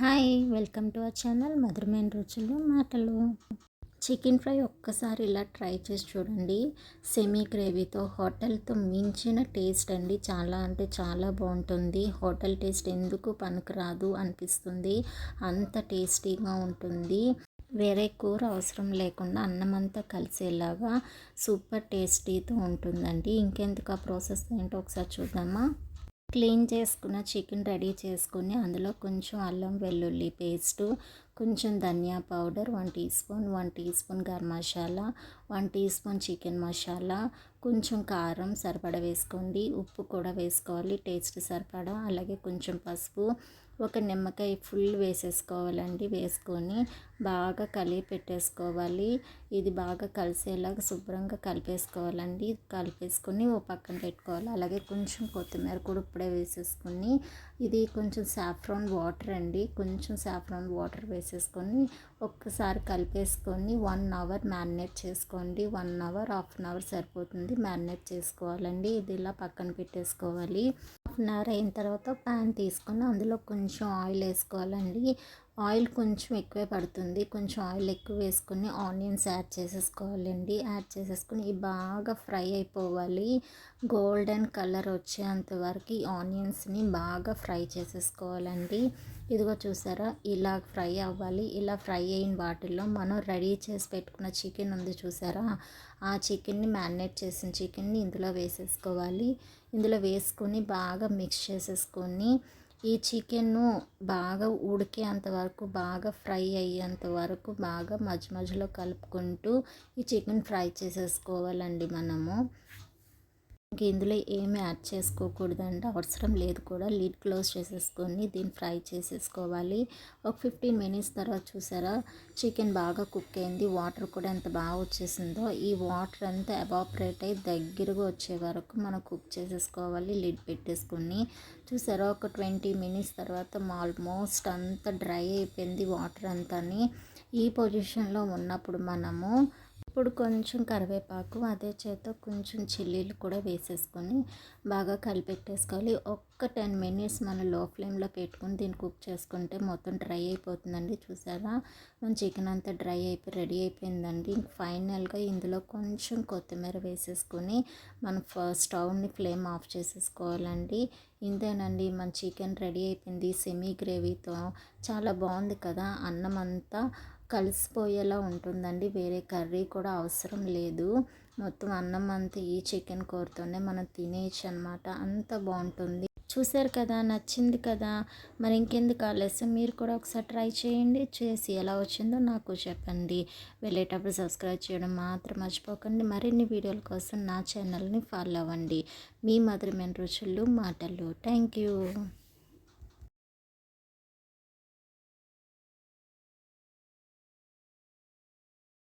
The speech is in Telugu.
Hi welcome to our channel మధురమైన రుచులు మాటలు. చికెన్ ఫ్రై ఒక్కసారి ఇలా ట్రై చేసి చూడండి. సెమీ గ్రేవీతో హోటల్తో మించిన టేస్ట్ అండి. చాలా అంటే చాలా బాగుంటుంది. హోటల్ టేస్ట్ ఎందుకు పనికిరాదు అనిపిస్తుంది. అంత టేస్టీగా ఉంటుంది. వేరే కూర అవసరం లేకుండా అన్నం అంతా కలిసేలాగా సూపర్ టేస్టీతో ఉంటుందండి. ఇంకెందుకు ఆ ప్రాసెస్ ఏంటో ఒకసారి చూద్దామా? క్లీన్ చేసుకున్న చికెన్ రెడీ చేసుకుని అందులో కొంచెం అల్లం వెల్లుల్లి పేస్టు కొంచెం ధనియా powder one teaspoon one teaspoon garam masala one teaspoon chicken masala కొంచెం కారం సరిపడా వేసుకోండి ఉప్పు కూడా వేసుకోవాలి టేస్ట్ సరిపడా అలాగే కొంచెం పసుపు ఒక నిమ్మకాయ ఫుల్ వేసేసుకోవాలండి వేసుకొని బాగా కలిపి పెట్టేసుకోవాలి ఇది బాగా కలిసేలాగా శుభ్రంగా కలిపేసుకోవాలండి కలిపేసుకొని ఓ పక్కన పెట్టుకోవాలి అలాగే కొంచెం కొత్తిమీర కూడా ఇప్పుడే వేసేసుకొని ఇది కొంచెం సాఫ్రాన్ వాటర్ అండి కొంచెం సాఫ్రాన్ వాటర్ వేసేసుకొని ఒక్కసారి కలిపేసుకొని వన్ అవర్ మ్యారినేట్ చేసుకోండి. One hour half an hour సరిపోతుంది. మ్యారినేట్ చేసుకోవాలండి. ఇది ఇలా పక్కన పెట్టేసుకోవాలి. హాఫ్ అన్ అవర్ అయిన తర్వాత ప్యాన్ తీసుకొని అందులో కొంచెం ఆయిల్ వేసుకోవాలండి. ఆయిల్ కొంచెం ఎక్కువే పడుతుంది. కొంచెం ఆయిల్ ఎక్కువ వేసుకొని ఆనియన్స్ యాడ్ చేసేసుకోవాలండి. యాడ్ చేసేసుకొని బాగా ఫ్రై అయిపోవాలి. గోల్డెన్ కలర్ వచ్చేంత వరకు ఈ ఆనియన్స్ని బాగా ఫ్రై చేసేసుకోవాలండి. ఇదిగో చూసారా? ఇలా ఫ్రై అవ్వాలి. ఇలా ఫ్రై అయిన వాటిల్లో మనం రెడీ చేసి పెట్టుకున్న చికెన్ ఉంది చూసారా? ఆ చికెన్ని మ్యారినేట్ చేసిన చికెన్ని ఇందులో వేసేసుకోవాలి. ఇందులో వేసుకొని బాగా మిక్స్ చేసేసుకొని ఈ చికెన్ను బాగా ఉడికేంత వరకు బాగా ఫ్రై అయ్యేంత వరకు బాగా మధ్య మధ్యలో కలుపుకుంటూ ఈ చికెన్ ఫ్రై చేసేసుకోవాలండి మనము. ఇంక ఇందులో ఏమి యాడ్ చేసుకోకూడదండి అవసరం లేదు కూడా. లిడ్ క్లోజ్ చేసేసుకొని దీన్ని ఫ్రై చేసేసుకోవాలి. ఒక ఫిఫ్టీన్ మినిట్స్ తర్వాత చూసారా? చికెన్ బాగా కుక్ అయింది. వాటర్ కూడా ఎంత బాగా వచ్చేసిందో ఈ వాటర్ అంతా ఎవాపరేట్ అయ్యి దగ్గరగా వచ్చే వరకు మనం కుక్ చేసేసుకోవాలి. లిడ్ పెట్టేసుకొని చూసారా? ఒక ట్వంటీ మినిట్స్ తర్వాత ఆల్మోస్ట్ అంతా డ్రై అయిపోయింది వాటర్ అంతా ఈ పొజిషన్లో ఉన్నప్పుడు మనము ఇప్పుడు కొంచెం కరివేపాకు అదే చేత కొంచెం చిల్లీలు కూడా వేసేసుకొని బాగా కలిపెట్టేసుకోవాలి. ఒక్క టెన్ మినిట్స్ మనం లో ఫ్లేమ్లో పెట్టుకొని దీన్ని కుక్ చేసుకుంటే మొత్తం డ్రై అయిపోతుందండి చూసారా? మన చికెన్ అంతా డ్రై అయిపోయి రెడీ అయిపోయిందండి. ఫైనల్గా ఇందులో కొంచెం కొత్తిమీర వేసేసుకొని మనం స్టవ్ని ఫ్లేమ్ ఆఫ్ చేసేసుకోవాలండి. ఇంతేనండి మన చికెన్ రెడీ అయిపోయింది సెమీ గ్రేవీతో. చాలా బాగుంది కదా అన్నం అంతా. కలిసిపోయేలా ఉంటుందండి. వేరే కర్రీ కూడా అవసరం లేదు. మొత్తం అన్నం అంతా ఈ చికెన్ కూరతోనే మనం తినేయచ్చు అనమాట అంత బాగుంటుంది. చూసారు కదా నచ్చింది కదా? మరి ఇంకెందుకు ఆలస్యం? మీరు కూడా ఒకసారి ట్రై చేయండి. చేసి ఎలా వచ్చిందో నాకు చెప్పండి. వెళ్ళేటప్పుడు సబ్స్క్రైబ్ చేయడం మాత్రం మర్చిపోకండి. మరిన్ని వీడియోల కోసం నా ఛానల్ని ఫాలో అవ్వండి. మీ మధురమైన రుచులు మాటలు. Thank you.